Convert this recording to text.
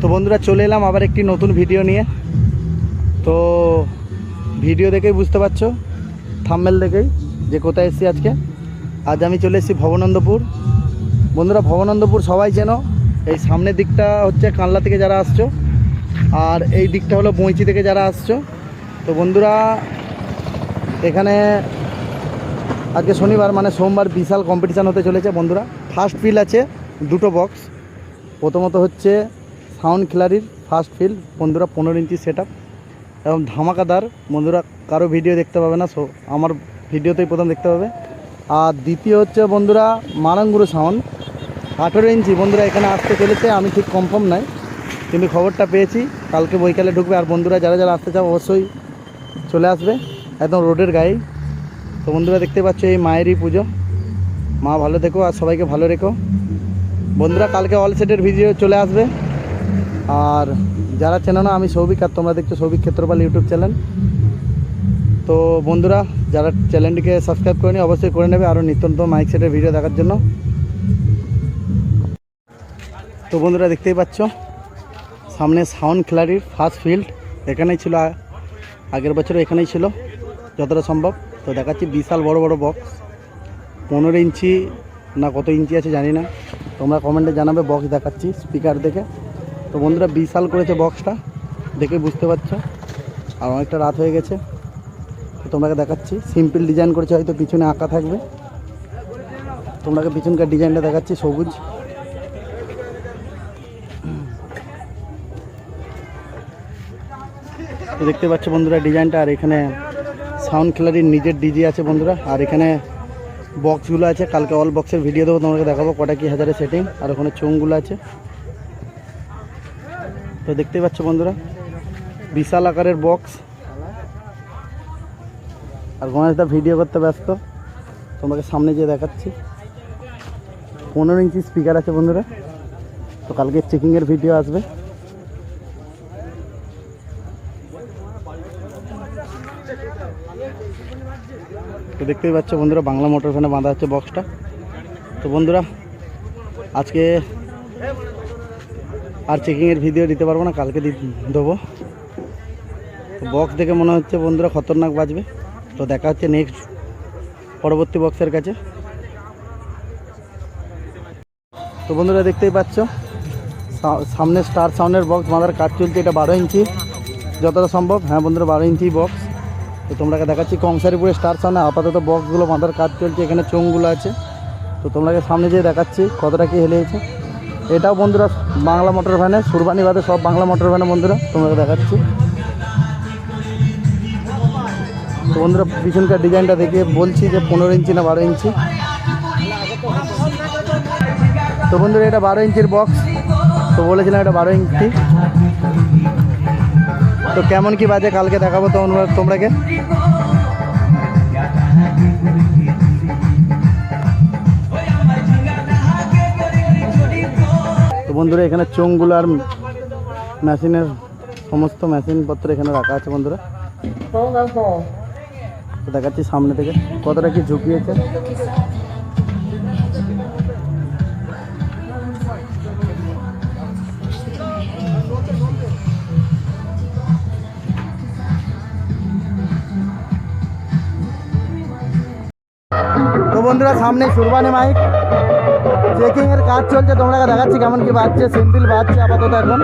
তো বন্ধুরা চলে এলাম আবার একটি নতুন ভিডিও নিয়ে। তো ভিডিও দেখেই বুঝতে পারছ থাম্মেল দেখেই যে কোথায় এসেছি আজকে। আজ আমি চলে এসেছি ভবনন্দপুর। বন্ধুরা, ভবনন্দপুর সবাই চেনো এই সামনের দিকটা হচ্ছে কানলা থেকে যারা আসছো, আর এই দিকটা হলো বঁইচি থেকে যারা আসছো। তো বন্ধুরা, এখানে আজকে শনিবার মানে সোমবার বিশাল কম্পিটিশান হতে চলেছে বন্ধুরা। ফার্স্ট ফিল আছে দুটো বক্স প্রথমত হচ্ছে সাউন্ড খিলারির ফার্স্ট ফিল বন্ধুরা পনেরো ইঞ্চি সেট এবং ধামাকাদার। বন্ধুরা কারও ভিডিও দেখতে পাবে না সো আমার ভিডিওতেই প্রথম দেখতে পাবে। আর দ্বিতীয় হচ্ছে বন্ধুরা মারাঙ্গুরু সাউন্ড আঠেরো ইঞ্চি, বন্ধুরা এখানে আসতে চলেছে, আমি ঠিক কনফার্ম নাই, কিন্তু খবরটা পেয়েছি, কালকে বৈকালে ঢুকবে। আর বন্ধুরা যারা যারা আসতে চাও, অবশ্যই চলে আসবে, একদম রোডের গায়ে। তো বন্ধুরা দেখতে পাচ্ছ এই মায়েরই পুজো। মা ভালো থেকো, আর সবাইকে ভালো রেখো। বন্ধুরা কালকে অল সেটের ভিডিও চলে আসবে। আর যারা চেনো না, আমি সৌভিক আর তোমরা দেখছ সৌভিক ক্ষেত্রপাল ইউটিউব চ্যানেল। তো বন্ধুরা, যারা চ্যানেলটিকে সাবস্ক্রাইব করে করেনি, অবশ্যই করে নেবে আরও নিত্য নতুন মাইক সেটের ভিডিও দেখার জন্য। তো বন্ধুরা, দেখতেই পাচ্ছ, সামনে সাউন্ড খেলারির ফার্স্ট ফিল্ড এখানেই ছিল আগের বছর এখানেই ছিল, যতটা সম্ভব। তো দেখাচ্ছি বিশাল বড় বড় বক্স পনেরো ইঞ্চি না কত ইঞ্চি আছে জানি না। তোমরা কমেন্টে জানাবে বক্স দেখাচ্ছি স্পিকার দেখে। তো বন্ধুরা বিশাল করেছে বক্সটা দেখে বুঝতে পারছ। আর অনেকটা রাত হয়ে গেছে। তো তোমাকে দেখাচ্ছি সিম্পল ডিজাইন করেছে, হয়তো পিছনে আঁকা থাকবে। তোমাকে পিছনকার ডিজাইনটা দেখাচ্ছি, সবুজ। দেখতে পাচ্ছ বন্ধুরা ডিজাইনটা আর এখানে সাউন্ড খেলারির নিজের ডিজি আছে বন্ধুরা। আর এখানে বক্সগুলো আছে, কালকে অল বক্সের ভিডিও দেবো, তোমাকে দেখাবো কটা কি হাজারের সেটিং আর ওখানে চোঙগুলো আছে। তো দেখতে পাচ্ছ বন্ধুরা, বিশাল আকারের বক্স আর গণেশদা ভিডিও করতে ব্যস্ত, তোমাকে সামনে যেয়ে দেখাচ্ছি। পনেরো ইঞ্চি স্পিকার আছে বন্ধুরা, তো কালকে চেকিংয়ের ভিডিও আসবে। তো দেখতেই পাচ্ছ বন্ধুরা, বাংলা মোটর ফ্যানে বাঁধা হচ্ছে বক্সটা তো বন্ধুরা, আজকে আর চেকিংয়ের ভিডিও দিতে পারব না, কালকে দেবো। বক্স দেখে মনে হচ্ছে বন্ধুরা খতরনাক বাজবে। তো দেখা হচ্ছে নেক্সট পরবর্তী বক্সের কাছে। তো বন্ধুরা দেখতেই পাচ্ছ সামনে স্টার সাউন্ডের বক্স বাঁধার কাজ চলছে, এটা বারো ইঞ্চি। যতটা সম্ভব হ্যাঁ বন্ধুরা, বারো ইঞ্চি বক্স তো তোমরাকে দেখাচ্ছি কংসারিপুরে স্টার সামনে আপাতত বক্সগুলো বাঁধার কাজ চলছে, এখানে চোঙগুলো আছে। তো তোমরাকে সামনে যেয়ে দেখাচ্ছি, কতটা কি হেলেছে এটাও বন্ধুরা বাংলা মোটর ভ্যানে, সুরবানি বাদে সব বাংলা মোটর ভ্যানে বন্ধুরা, তোমাকে দেখাচ্ছি। তো বন্ধুরা, পিছনকার ডিজাইনটা দেখে বলছি যে পনেরো ইঞ্চি না বারো ইঞ্চি। তো বন্ধুরা, এটা বারো ইঞ্চির বক্স তো বলেছিলাম এটা বারো ইঞ্চি। তো কেমন কি বাজে, কালকে দেখাবো তোমরা তোমরাকে বন্ধুরা, এখানে চোঙগুলো আর মেশিনের সমস্ত মেশিনপত্র এখানে রাখা আছে বন্ধুরা। দেখাচ্ছি সামনে থেকে, কতটা কি ঝুঁকিয়েছে বন্ধুরা সামনে সুরবানি মাইক। চেকিং এর কাজ চলছে তোমরা দেখাচ্ছি কেমন কি বাজছে সিম্পল বাজছে আপাতত এখন।